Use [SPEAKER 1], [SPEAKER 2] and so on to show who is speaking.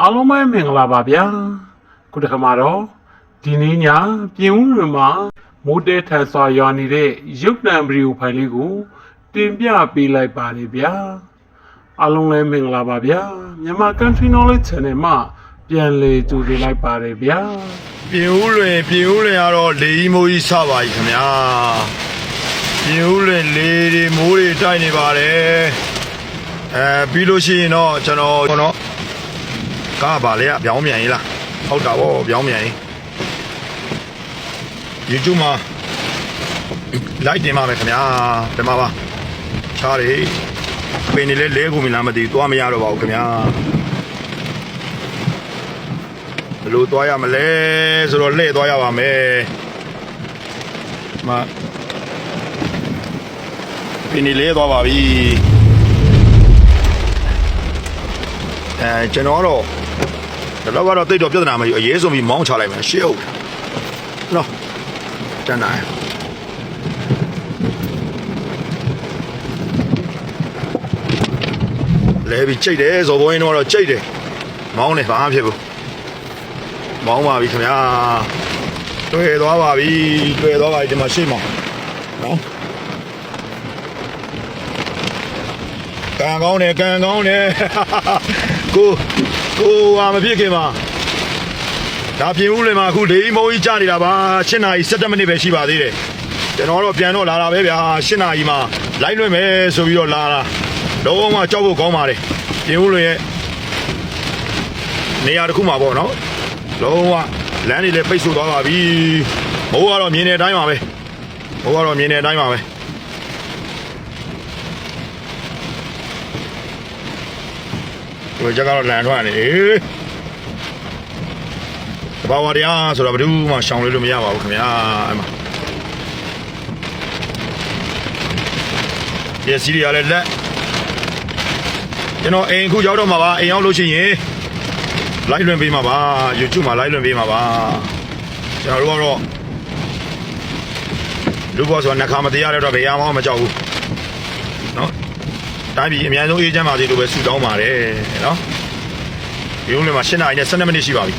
[SPEAKER 1] အားလုံးပဲမင်္ဂလာပါဗျာခုတစ်ခါမှာတော့ဒီနေ့ညပြင်ဦးလွင်မှာမိုးတဲထန်စွာရွာနေတဲ့ရုပ်တံဗီဒီယိုဖိုင်လေးကို တင်ပြပေးလိုက်ပါတယ်ဗျာအားလုံးလည်းမင်္ဂလာပါဗျာမြန်မာ Country Knowledge Channel မှာပြန်လည်ကြိုဆိုလိုက်ပါတယ်ဗျာ
[SPEAKER 2] ပြင်ဦးလွင်ပြင်ဦးလွင်ကတော့လေကြီးမိုးကြီးစပါကြီးခင်ဗျာပြင်ဦးလွင်လေတွေမိုးတွေတိုက်နေပါတယ်အဲပြီးလို့ရှိရင်တော့ကျွန်တော်ကျွန်တော် ကားပါလေအပြောင်းမြန်ကြီးလားဟုတ်တာဗောပြောင်းမြန်ကြီး YouTube မှာ like တင်ပါမယ်ခင်ဗျာတင်ပါပါချားတွေပင်နေလဲလဲကုန်ပြီလားမသိဘူးသွားမရတော့ပါဘူးခင်ဗျာဘယ်လိုသွားရမလဲဆိုတော့လှည့်သွားရပါမယ်မပင်နေလဲသွားပါပြီအဲကျွန်တော်ကတော့ ဒီလောက်ကတော့တိတ်တော့ပြဿနာမရှိဘူးအရေးဆုံးပြီးမောင်းချလိုက်မယ်ရှေ့ဟုတ်နော်တန်းနိုင်လဲပြီးကြိတ်တယ်ဇော်ဘိုးရင်တော့ကြိတ်တယ်မောင်းတယ်ဘာမှဖြစ်ဘူးမောင်းပါပြီခင်ဗျာတွေ့သွားပါပြီတွေ့သွားပါပြီဒီမှာရှေ့မှာနော် ကံကောင်းတယ်ကံကောင်းတယ်ကိုကိုဟာမဖြစ်ခင်မှာဒါပြင်ဦးလေမှာအခုဒေးမိုးကြီးကြာနေတာပါ7နာရီ17မိနစ်ပဲရှိပါသေးတယ်ကျွန်တော်တော့ပြန်တော့လာတာပဲဗျာ7နာရီမှာလိုက်လွှင့်မယ်ဆိုပြီးတော့လာတာလုံးဝကြောက်ဖို့ကောင်းပါတယ်ပြင်ဦးလေရဲ့နေရာတစ်ခုမှာပေါ့နော်လုံးဝလမ်းတွေလည်းပိတ်ဆို့သွားပါပြီမိုးကတော့မြင်တဲ့အတိုင်းပါပဲမိုးကတော့မြင်တဲ့အတိုင်းပါပဲ ဒီကြက်ကတော့လန်ထွက်နေအေးတဘာဝတရားဆိုတော့ဘယ်သူမှရှောင်လို့မရပါဘူးခင်ဗျာအဲ့မှာဒီစီရီရလည်းလက်ကျွန်တော်အိမ်ခုရောက်တော့မှာပါအိမ်ရောက်လို့ရှိရင် လိုက်လွှင့်ပေးမှာပါ YouTube မှာလိုက်လွှင့်ပေးမှာပါကျွန်တော်တို့ကတော့လူဘောဆိုနှခါမတရားတဲ့တော့ဘယ်ရမှမကြောက်ဘူးเนาะ တိုင်းပြည်အများဆုံးအေးချမ်းပါစေလို့ပဲဆုတောင်းပါတယ်နော်ဒီလိုလည်းမှာ၈နာရီနဲ့၁၂မိနစ်ရှိပါပြီ